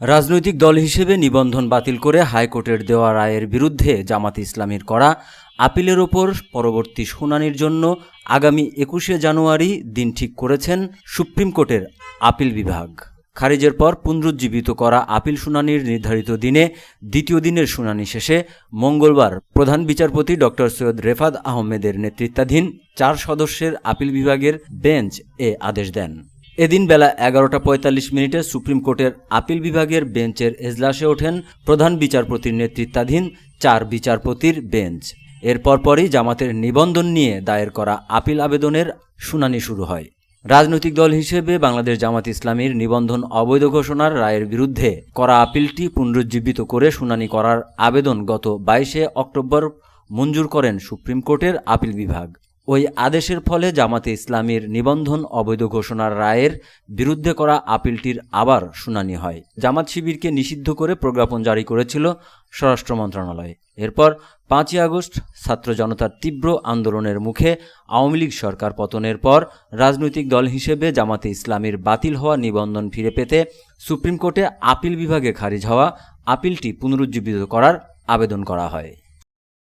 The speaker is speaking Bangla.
রাজনৈতিক দল হিসেবে নিবন্ধন বাতিল করে হাইকোর্টের দেওয়া রায়ের বিরুদ্ধে জামাত ইসলামীর করা আপিলের ওপর পরবর্তী শুনানির জন্য আগামী একুশে জানুয়ারি দিন ঠিক করেছেন সুপ্রিম কোর্টের আপিল বিভাগ। খারিজের পর পুনরুজ্জীবিত করা আপিল শুনানির নির্ধারিত দিনে দ্বিতীয় দিনের শুনানি শেষে মঙ্গলবার প্রধান বিচারপতি ডক্টর সৈয়দ রেফাত আহমেদের নেতৃত্বাধীন চার সদস্যের আপিল বিভাগের বেঞ্চ এ আদেশ দেন। এদিন বেলা এগারোটা পঁয়তাল্লিশ মিনিটে সুপ্রিম কোর্টের আপিল বিভাগের বেঞ্চের এজলাসে ওঠেন প্রধান বিচারপতির নেতৃত্বাধীন চার বিচারপতির বেঞ্চ। এর পরপরই জামাতের নিবন্ধন নিয়ে দায়ের করা আপিল আবেদনের শুনানি শুরু হয়। রাজনৈতিক দল হিসেবে বাংলাদেশ জামাত ইসলামীর নিবন্ধন অবৈধ ঘোষণার রায়ের বিরুদ্ধে করা আপিলটি পুনরুজ্জীবিত করে শুনানি করার আবেদন গত বাইশে অক্টোবর মঞ্জুর করেন সুপ্রিম কোর্টের আপিল বিভাগ। ওই আদেশের ফলে জামাতে ইসলামীর নিবন্ধন অবৈধ ঘোষণার রায়ের বিরুদ্ধে করা আপিলটির আবার শুনানি হয়। জামাত শিবিরকে নিষিদ্ধ করে প্রজ্ঞাপন জারি করেছিল স্বরাষ্ট্র মন্ত্রণালয়। এরপর পাঁচই আগস্ট ছাত্র জনতার তীব্র আন্দোলনের মুখে আওয়ামী লীগ সরকার পতনের পর রাজনৈতিক দল হিসেবে জামাতে ইসলামীর বাতিল হওয়া নিবন্ধন ফিরে পেতে সুপ্রিম কোর্টে আপিল বিভাগে খারিজ হওয়া আপিলটি পুনরুজ্জীবিত করার আবেদন করা হয়।